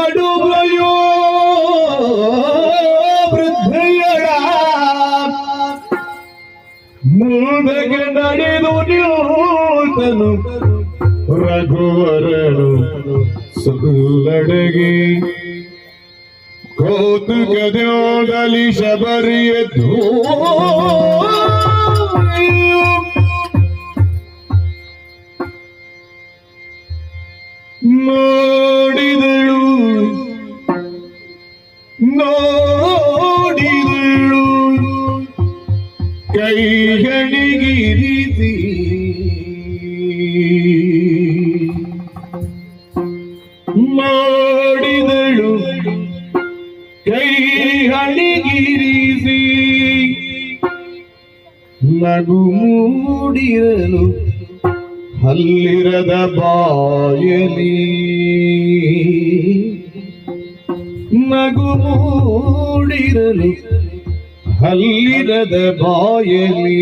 ಕಡುಬೆಯೋ ವೃದ್ಧೆಯರ. ಮುಂದಕ್ಕೆ ನಡೆದು ನಿಲ್ತನು ರಘುವರನು ಸುಲ್ಲಡಗಿ ಕೌತುಕದೋಡಲಿ ಶಬರಿಯದ್ದು ನೋಡಿದಳು ನೋಡಿದಳು ಕೈಗಳಿಗಿರಿಸಿ ಮಾಡಿದಳು. ಕೈಗಳಿಗಿರಿಸಿ ನಗು ಮೂಡಿರಲು. ಅಲ್ಲಿರದ ಬಾಯಲಿ. ನಗು ಮೂಡಿರಲು ಹಲ್ಲಿರದ ಬಾಯಲಿ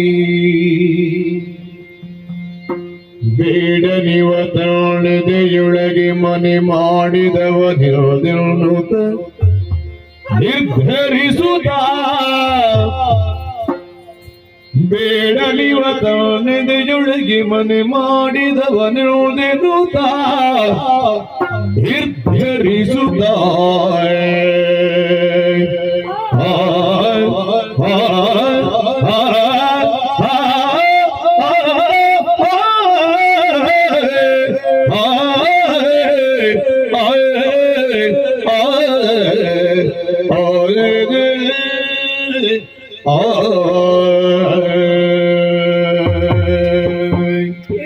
ಬೇಡ ನಿವ ತಾಳದೆಯೊಳಗೆ ಮನೆ ಮಾಡಿದವ ನಿರೋದಿರುತ್ತ ನಿರ್ಧರಿಸುತ್ತ. ಬೇಡಲಿವ ತಾನೆದೆಯೊಳಗೆ ಮನೆ ಮಾಡಿದವನುದೆನು ನಿರ್ಧರಿಸುತ್ತಾಳೆ Oh